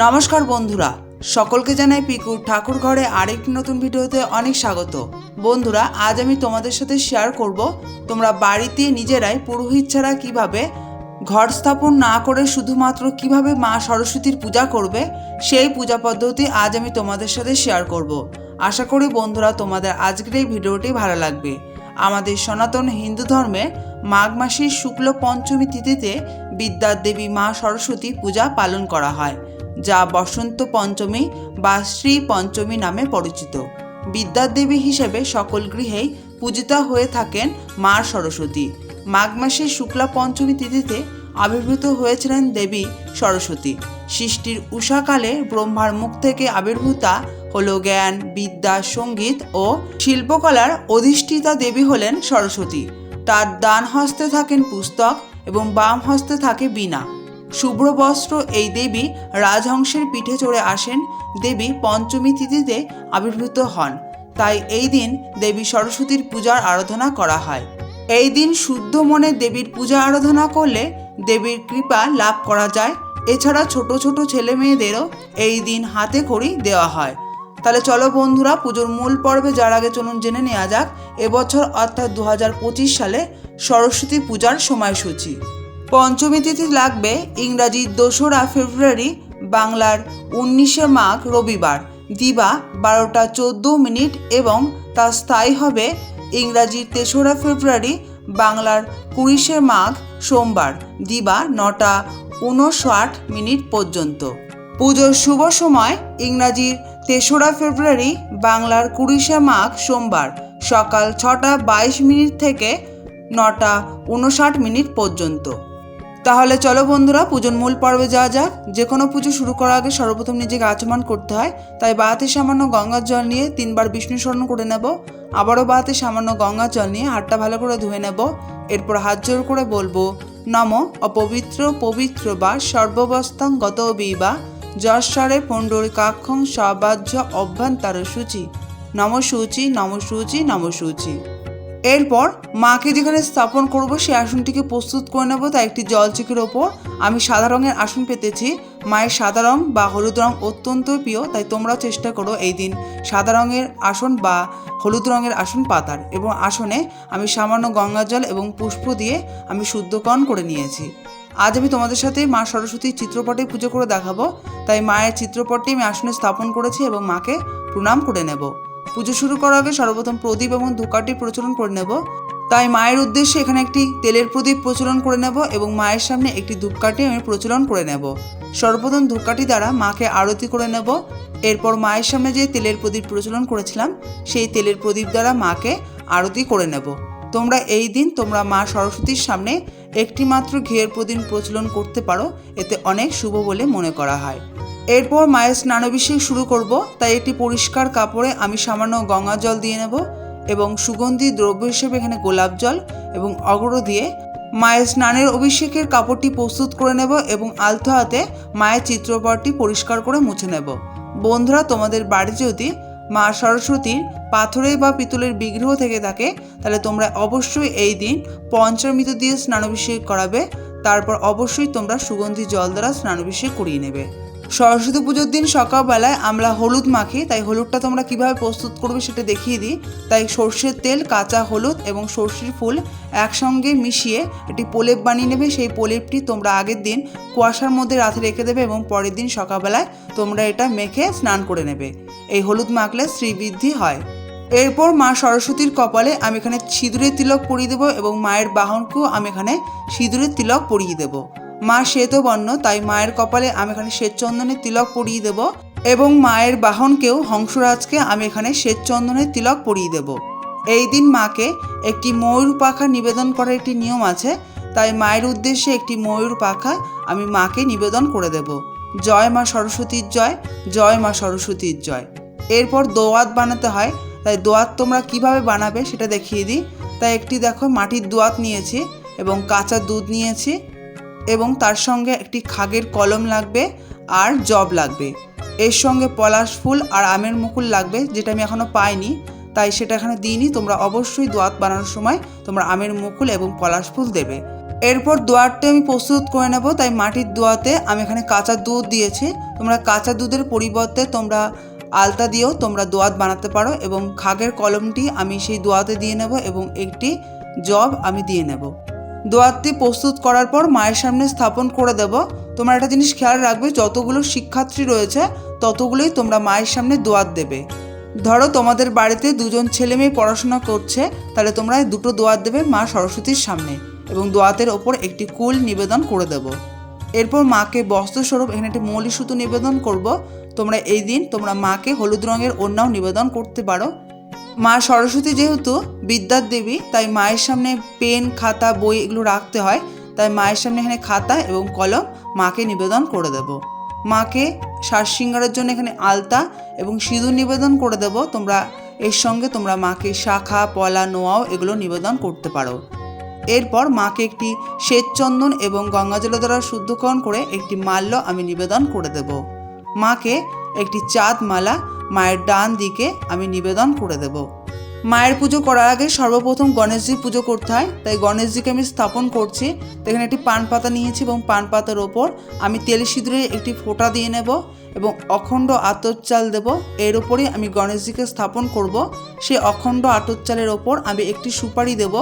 নমস্কার বন্ধুরা, সকলকে জানাই পিকুর ঠাকুর ঘরে আরেকটি নতুন ভিডিওতে অনেক স্বাগত। বন্ধুরা, আজ আমি তোমাদের সাথে শেয়ার করব তোমরা বাড়িতে নিজেরাই পুরোহিত ছাড়া কীভাবে ঘর স্থাপন না করে শুধুমাত্র কীভাবে মা সরস্বতীর পূজা করবে, সেই পূজা পদ্ধতি আজ আমি তোমাদের সাথে শেয়ার করব। আশা করি বন্ধুরা, তোমাদের আজকের এই ভিডিওটি ভালো লাগবে। আমাদের সনাতন হিন্দু ধর্মে মাঘ মাসের শুক্ল পঞ্চমী তিথিতে বিদ্যার দেবী মা সরস্বতী পূজা পালন করা হয়। যা বসন্ত পঞ্চমী বা শ্রী পঞ্চমী নামে পরিচিত। বিদ্যার দেবী হিসেবে সকল গৃহেই পূজিতা হয়ে থাকেন মা সরস্বতী। মাঘ মাসের শুক্লা পঞ্চমী তিথিতে আবির্ভূত হয়েছিলেন দেবী সরস্বতী। সৃষ্টির উষাকালে ব্রহ্মার মুখ থেকে আবির্ভূতা হল জ্ঞান, বিদ্যা, সংগীত ও শিল্পকলার অধিষ্ঠিতা দেবী হলেন সরস্বতী। তার ডান হস্তে থাকেন পুস্তক এবং বাম হস্তে থাকে বীণা। শুভ্র বস্ত্র এই দেবী রাজহংসের পিঠে চড়ে আসেন। দেবী পঞ্চমী তিথিতে আবির্ভূত হন। তাই এই দিন দেবী সরস্বতীর পূজার আরাধনা করা হয়। এই দিন শুদ্ধ মনে দেবীর পূজা আরাধনা করলে দেবীর কৃপা লাভ করা যায়। এছাড়া ছোট ছোট ছেলে মেয়েদেরও এই দিন হাতে খড়ি দেওয়া হয়। তাহলে চলো বন্ধুরা, পুজোর মূল পর্বে যার আগে চলুন জেনে নেওয়া যাক, এবছর অর্থাৎ দু হাজার পঁচিশ সালে সরস্বতী পূজার সময়সূচি। পঞ্চমী তিথি লাগবে ইংরাজি দোসরা ফেব্রুয়ারি বাংলার উনিশে মাঘ রবিবার। দিবা বারোটা চোদ্দ মিনিট এবং তা স্থায়ী হবে ইংরাজি তেসরা ফেব্রুয়ারি বাংলার কুড়িশে মাঘ সোমবার। দিবা নটা উনষাট মিনিট পর্যন্ত। পুজোর শুভ সময় ইংরাজির তেসরা ফেব্রুয়ারি বাংলার কুড়িশে মাঘ সোমবার। সকাল ছটা বাইশ মিনিট থেকে নটা উনষাট মিনিট পর্যন্ত। তাহলে চলো বন্ধুরা, পুজোর মূল পর্বে যাওয়া যাক। যে কোনো পুজো শুরু করার আগে সর্বপ্রথম নিজেকে আচমন করতে হয়। তাই বাহাতে সামান্য গঙ্গার জল নিয়ে তিনবার বিষ্ণু স্মরণ করে নেব। আবারও বাহাতে সামান্য গঙ্গার জল নিয়ে হাতটা ভালো করে ধুয়ে নেব। এরপর হাত জোর করে বলব, নম অপবিত্র পবিত্র বা সর্ববস্তাং গত বিবা যশ্বরে পুণ্ডরিকাক্ষং সবাহ্য অভ্যন্তর সূচি। নম সূচি নম সূচি নম সূচি। এরপর মাকে যেখানে স্থাপন করব, সেই আসনটিকে প্রস্তুত করে নেব। তাই একটি জলচিকের ওপর আমি সাদা রঙের আসন পেতেছি। মায়ের সাদা রং বা হলুদ রং অত্যন্ত প্রিয়, তাই তোমরাও চেষ্টা করো এই দিন সাদা রঙের আসন বা হলুদ রঙের আসন পাতার এবং আসনে আমি সামান্য গঙ্গা জল এবং পুষ্প দিয়ে আমি শুদ্ধকরণ করে নিয়েছি। আজ আমি তোমাদের সাথে মা সরস্বতীর চিত্রপটে পুজো করে দেখাবো। তাই মায়ের চিত্রপটটি আমি আসনে স্থাপন করেছি এবং মাকে প্রণাম করে নেব। পুজো শুরু করার আগে সর্বপ্রথম প্রদীপ এবং ধূপকাঠি প্রচলন করে নেব। তাই মায়ের উদ্দেশ্যে এখানে একটি তেলের প্রদীপ প্রচলন করে নেব এবং মায়ের সামনে একটি ধূপকাঠি আমি প্রচলন করে নেব। সর্বপ্রথম ধূপকাঠি দ্বারা মাকে আরতি করে নেব। এরপর মায়ের সামনে যে তেলের প্রদীপ প্রচলন করেছিলাম, সেই তেলের প্রদীপ দ্বারা মাকে আরতি করে নেব। তোমরা এই দিন তোমরা মা সরস্বতীর সামনে একটি মাত্র ঘিয়ের প্রদীপ প্রচলন করতে পারো। এতে অনেক শুভ বলে মনে করা হয়। এরপর মায়ের স্নানাভিষেক শুরু করব, তাই একটি পরিষ্কার কাপড়ে আমি সামান্য গঙ্গা জল দিয়ে নেব এবং সুগন্ধি দ্রব্য হিসেবে এখানে গোলাপ জল এবং অগরো দিয়ে মায়ের স্নানের অভিষেকের কাপড়টি প্রস্তুত করে নেব এবং আলতো হাতে মায়ের চিত্রপটটি পরিষ্কার করে মুছে নেব। বন্ধুরা, তোমাদের বাড়ি যদি মা সরস্বতীর পাথরের বা পিতলের বিগ্রহ থেকে থাকে, তাহলে তোমরা অবশ্যই এই দিন পঞ্চামৃত দিয়ে স্নানাভিষেক করাবে। তারপর অবশ্যই তোমরা সুগন্ধি জল দ্বারা স্নানাভিষেক করিয়ে নেবে। সরস্বতী পুজোর দিন সকালবেলায় আমরা হলুদ মাখি, তাই হলুদটা তোমরা কীভাবে প্রস্তুত করবে সেটা দেখিয়ে দিই। তাই সর্ষের তেল, কাঁচা হলুদ এবং সর্ষের ফুল একসঙ্গে মিশিয়ে একটি প্রলেপ বানিয়ে নেবে। সেই প্রলেপটি তোমরা আগের দিন কুয়াশার মধ্যে রাতে রেখে দেবে এবং পরের দিন সকালবেলায় তোমরা এটা মেখে স্নান করে নেবে। এই হলুদ মাখলে শ্রীবৃদ্ধি হয়। এরপর মা সরস্বতীর কপালে আমি এখানে সিঁদুরের তিলক পরিয়ে দেবো এবং মায়ের বাহনকেও আমি এখানে সিঁদুরের তিলক পরিয়ে দেবো। মা শ্বেতবর্ণ তাই মায়ের কপালে আমি এখানে শ্বেত চন্দনের তিলক পরিয়ে দেব এবং মায়ের বাহনকেও হংসরাজকে আমি এখানে শ্বেত চন্দনের তিলক পরিয়ে দেব। এই দিন মাকে একটি ময়ূর পাখা নিবেদন করার একটি নিয়ম আছে, তাই মায়ের উদ্দেশ্যে একটি ময়ূর পাখা আমি মাকে নিবেদন করে দেব। জয় মা সরস্বতীর জয় জয় মা সরস্বতীর জয়। এরপর দোয়াত বানাতে হয়, তাই দোয়াত তোমরা কীভাবে বানাবে সেটা দেখিয়ে দিই। তাই একটি দেখো, মাটির দোয়াত নিয়েছি এবং কাঁচা দুধ নিয়েছি এবং তার সঙ্গে একটি খাগের কলম লাগবে আর জব লাগবে। এর সঙ্গে পলাশ ফুল আর আমের মুকুল লাগবে, যেটা আমি এখনও পাইনি, তাই সেটা এখানে দিইনি। তোমরা অবশ্যই দোয়াত বানানোর সময় তোমরা আমের মুকুল এবং পলাশ ফুল দেবে। এরপর দোয়ারটি আমি প্রস্তুত করে নেব, তাই মাটির দোয়াতে আমি এখানে কাঁচা দুধ দিয়েছি। তোমরা কাঁচা দুধের পরিবর্তে তোমরা আলতা দিয়েও তোমরা দোয়াত বানাতে পারো এবং খাগের কলমটি আমি সেই দোয়াতে দিয়ে নেব এবং একটি জব আমি দিয়ে নেব। দোয়াতটি প্রস্তুত করার পর মায়ের সামনে স্থাপন করে দেব। তোমরা একটা জিনিস খেয়াল রাখবে, যতগুলো শিক্ষার্থী রয়েছে, ততগুলোই তোমরা মায়ের সামনে দোয়াত দেবে। ধরো তোমাদের বাড়িতে দুজন ছেলে মেয়ে পড়াশোনা করছে, তাহলে তোমরা দুটো দোয়াত দেবে মা সরস্বতীর সামনে এবং দোয়াতের ওপর একটি কুল নিবেদন করে দেব। এরপর মাকে বস্ত্রস্বরূপ, এখানে একটি মৌলি সুতো নিবেদন করব। তোমরা এই দিন তোমরা মাকে হলুদ রঙের অন্যাও নিবেদন করতে পারো। মা সরস্বতী যেহেতু বিদ্যার দেবী, তাই মায়ের সামনে পেন, খাতা, বই এগুলো রাখতে হয়। তাই মায়ের সামনে এখানে খাতা এবং কলম মাকে নিবেদন করে দেব। মাকে শ্বাস সিঙ্গারের জন্য এখানে আলতা এবং সিঁদুর নিবেদন করে দেব। তোমরা এর সঙ্গে তোমরা মাকে শাখা, পলা, নোয়াও এগুলো নিবেদন করতে পারো। এরপর মাকে একটি শ্বেতচন্দন এবং গঙ্গাজল দ্বারা শুদ্ধকরণ করে একটি মাল্য আমি নিবেদন করে দেব। মাকে একটি চাঁদ মালা মায়ের ডান দিকে আমি নিবেদন করে দেব। মায়ের পুজো করার আগে সর্বপ্রথম গণেশজির পুজো করতে হয়, তাই গণেশজিকে আমি স্থাপন করছি। তো এখানে একটি পান পাতা নিয়েছি এবং পান পাতার ওপর আমি তেল সিঁদুরের একটি ফোঁটা দিয়ে নেব এবং অখণ্ড আতর চাল দেব। এর ওপরেই আমি গণেশজিকে স্থাপন করব। সেই অখণ্ড আতর চালের ওপর আমি একটি সুপারি দেব।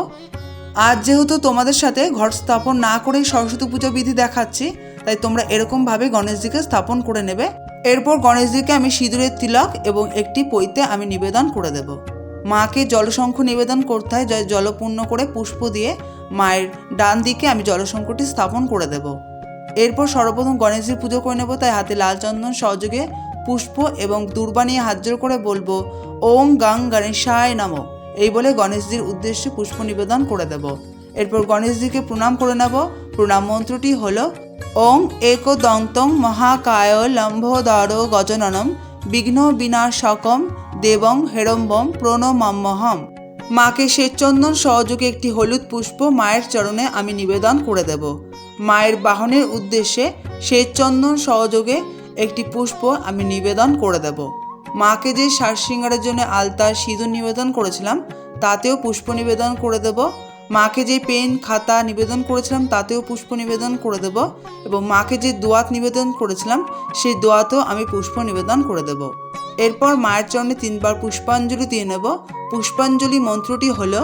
আজ যেহেতু তোমাদের সাথে ঘর স্থাপন না করেই সরস্বতী পুজো বিধি দেখাচ্ছি, তাই তোমরা এরকমভাবে গণেশজিকে স্থাপন করে নেবে। এরপর গণেশজিকে আমি সিঁদুরের তিলক এবং একটি পৈতে আমি নিবেদন করে দেব। মাকে জলশঙ্খ নিবেদন করতে হয় জলপূর্ণ করে পুষ্প দিয়ে মায়ের ডান দিকে আমি জলশঙ্খটি স্থাপন করে দেব। এরপর সর্বপ্রথম গণেশজির পুজো করে নেব, তাই হাতে লাল চন্দন, সহযোগে পুষ্প এবং দূর্বা নিয়ে হাত জোর করে বলব, ওম গাং গণেশায় নমঃ। এই বলে গণেশজির উদ্দেশ্যে পুষ্প নিবেদন করে দেব। এরপর গণেশজিকে প্রণাম করে নেব প্রণাম মন্ত্রটি হল, ওং একদন্তং মহাকায় লম্ভোদর গজননম বিঘ্ন বিনাশকম দেবং হেরম্বম প্রণমাম্যহম মাকে শ্বেতচন্দন সহযোগে একটি হলুদ পুষ্প মায়ের চরণে আমি নিবেদন করে দেব। মায়ের বাহনের উদ্দেশ্যে শ্বেতচন্দন সহযোগে একটি পুষ্প আমি নিবেদন করে দেব। মাকে যে সার সিঙ্গারের জন্য আলতা সিঁদুর নিবেদন করেছিলাম, তাতেও পুষ্প নিবেদন করে দেব। মাকে যে পেন, খাতা নিবেদন করেছিলাম, তাতেও পুষ্প নিবেদন করে দেব এবং মাকে যে দোয়াত নিবেদন করেছিলাম, সেই দোয়াতেও আমি পুষ্প নিবেদন করে দেব। এরপর মায়ের চরণে তিনবার পুষ্পাঞ্জলি দিয়ে নেব। পুষ্পাঞ্জলি মন্ত্রটি হল,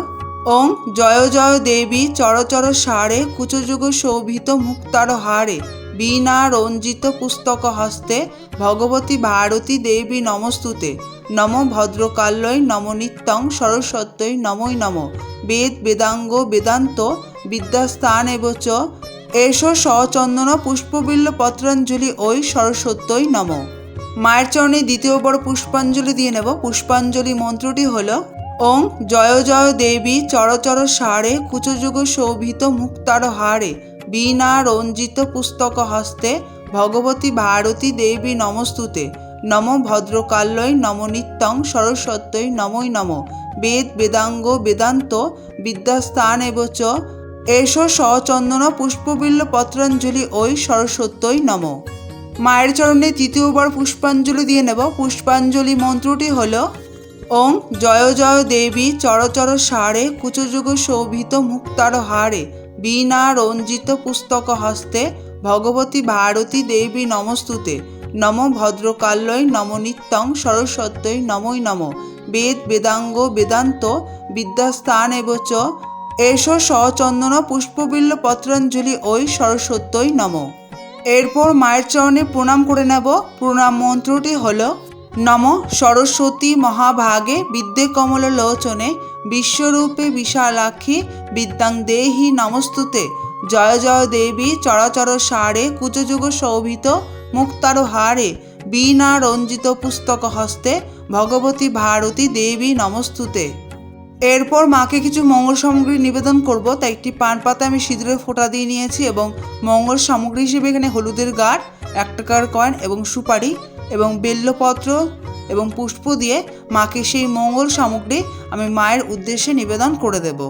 ওং জয় জয় দেবী চরচর সারে কুচযুগ শোভিত মুক্তার হারে বীণা রঞ্জিত পুস্তক হস্তে, ভগবতী ভারতী দেবী নমস্তুতে। নম ভদ্রকাল্যই নম নিত্যং সরস্বত্যই, নমই নম। বেদ বেদাঙ্গ বেদান্ত বিদ্যাস্থান এবচ এষ সচন্দন পুষ্পবিল্ল পত্রাঞ্জলি ওই সরস্বত্যই নম। মায়ের চরণে দ্বিতীয়বার পুষ্পাঞ্জলি দিয়ে নেব। পুষ্পাঞ্জলি মন্ত্রটি হলো, ওং জয় জয় দেবী চরচর সারে, কুচযুগ শোভিত মুক্তার হারে, বীণা রঞ্জিত পুস্তক হস্তে, ভগবতী ভারতী দেবী নমস্তুতে। নম ভদ্রকাল্যই নম নিত্যং সরস্বত্যই নমই নম। বেদ বেদাঙ্গ বেদান্ত বিদ্যাস্থান এবচ এষ সচন্দন পুষ্পবিল্ল পত্রাঞ্জলি ওই সরস্বত্যই নম। মায়ের চরণে তৃতীয়বার পুষ্পাঞ্জলি দিয়ে নেব। পুষ্পাঞ্জলি মন্ত্রটি হল, ওং জয় জয় দেবী চরচর সারে, কুচযুগ শোভিত মুক্তার হারে, বীণা রঞ্জিত পুস্তক হস্তে, ভগবতী ভারতী দেবী নমস্তুতে। নম ভদ্রকাল্যই নম নিত্যং সরস্বত্যই নমই নম। বেদ বেদাঙ্গ বেদান্ত বিদ্যাস্থান এবচ এষ সচন্দন পুষ্পবিল্ল পত্রাঞ্জলি ওই সরস্বত্যই নম। এরপর মায়ের চরণে প্রণাম করে নেব। প্রণাম মন্ত্রটি হল, নম সরস্বতী মহাভাগে বিদ্যে কমল লোচনে বিশ্বরূপে বিশালাক্ষী বিদ্যাং দেহি নমস্তুতে। জয় জয় দেবী চরাচর সারে কুচযুগ শোভিত। মুক্তার হারে বীণা রঞ্জিত পুস্তক হস্তে ভগবতী ভারতী দেবী নমস্তুতে। এরপর মাকে কিছু মঙ্গল সামগ্রী নিবেদন করব, তাই একটি পান পাতা আমি সিঁদুরের ফোঁটা দিয়ে নিয়েছি এবং মঙ্গল সামগ্রী হিসেবে এখানে হলুদের গাঢ়, এক টাকার কয়েন এবং সুপারি এবং বেল্লপত্র এবং পুষ্প দিয়ে মাকে সেই মঙ্গল সামগ্রী আমি মায়ের উদ্দেশ্যে নিবেদন করে দেব।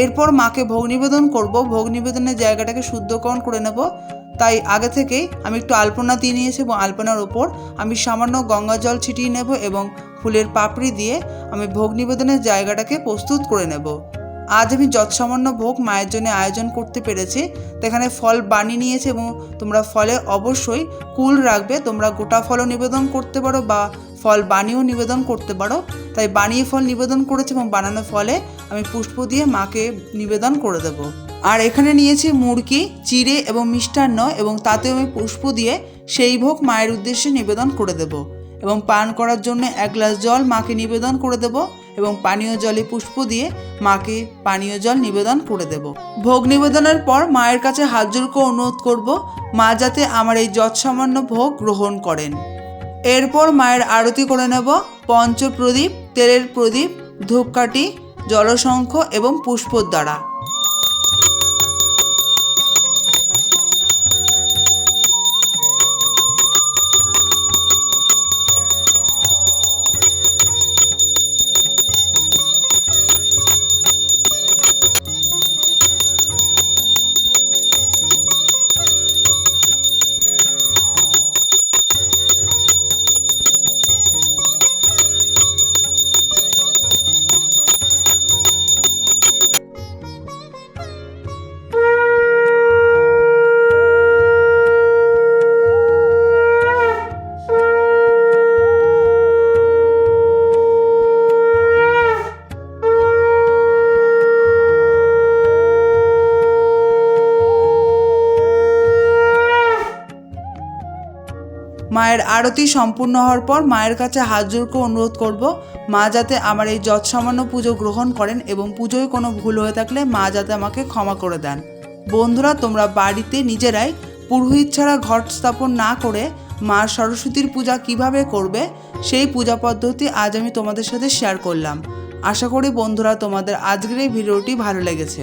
এরপর মাকে ভোগ নিবেদন করব। ভোগ নিবেদনের জায়গাটাকে শুদ্ধকরণ করে নেব। তাই আগে থেকেই আমি একটু আলপনা দিয়ে নিয়েছি এবং আলপনার ওপর আমি সামান্য গঙ্গা জল ছিটিয়ে নেব এবং ফুলের পাপড়ি দিয়ে আমি ভোগ নিবেদনের জায়গাটাকে প্রস্তুত করে নেব। আজ আমি যৎসামান্য ভোগ মায়ের জন্য আয়োজন করতে পেরেছি, তো এখানে ফল বানিয়ে নিয়েছে এবং তোমরা ফলে অবশ্যই কুল রাখবে, তোমরা গোটা ফলও নিবেদন করতে পারো বা ফল বানিয়েও নিবেদন করতে পারো। তাই বানিয়ে ফল নিবেদন করেছে এবং বানানো ফলে আমি পুষ্প দিয়ে মাকে নিবেদন করে দেব। আর এখানে নিয়েছি মুরগি, চিড়ে এবং মিষ্টান্ন এবং তাতে আমি পুষ্প দিয়ে সেই ভোগ মায়ের উদ্দেশ্যে নিবেদন করে দেব এবং পান করার জন্য এক গ্লাস জল মাকে নিবেদন করে দেব এবং পানীয় জলে পুষ্প দিয়ে মাকে পানীয় জল নিবেদন করে দেব। ভোগ নিবেদনের পর মায়ের কাছে হাত জোর করে অনুরোধ করব, মা যাতে আমার এই যৎসামান্য ভোগ গ্রহণ করেন। এরপর মায়ের আরতি করে নেব, পঞ্চপ্রদীপ, তেলের প্রদীপ, ধূপকাঠি জলশঙ্খ এবং পুষ্পর দ্বারা মায়ের আরতি সম্পূর্ণ হওয়ার পর মায়ের কাছে হাত জোর করে অনুরোধ করব, মা যাতে আমার এই যৎসামান্য পুজো গ্রহণ করেন এবং পুজোয় কোনো ভুল হয়ে থাকলে মা যাতে আমাকে ক্ষমা করে দেন। বন্ধুরা, তোমরা বাড়িতে নিজেরাই পুরোহিত ছাড়া ঘট স্থাপন না করে মা সরস্বতীর পূজা কীভাবে করবে, সেই পূজা পদ্ধতি আজ আমি তোমাদের সাথে শেয়ার করলাম। আশা করি বন্ধুরা, তোমাদের আজকের এই ভিডিওটি ভালো লেগেছে।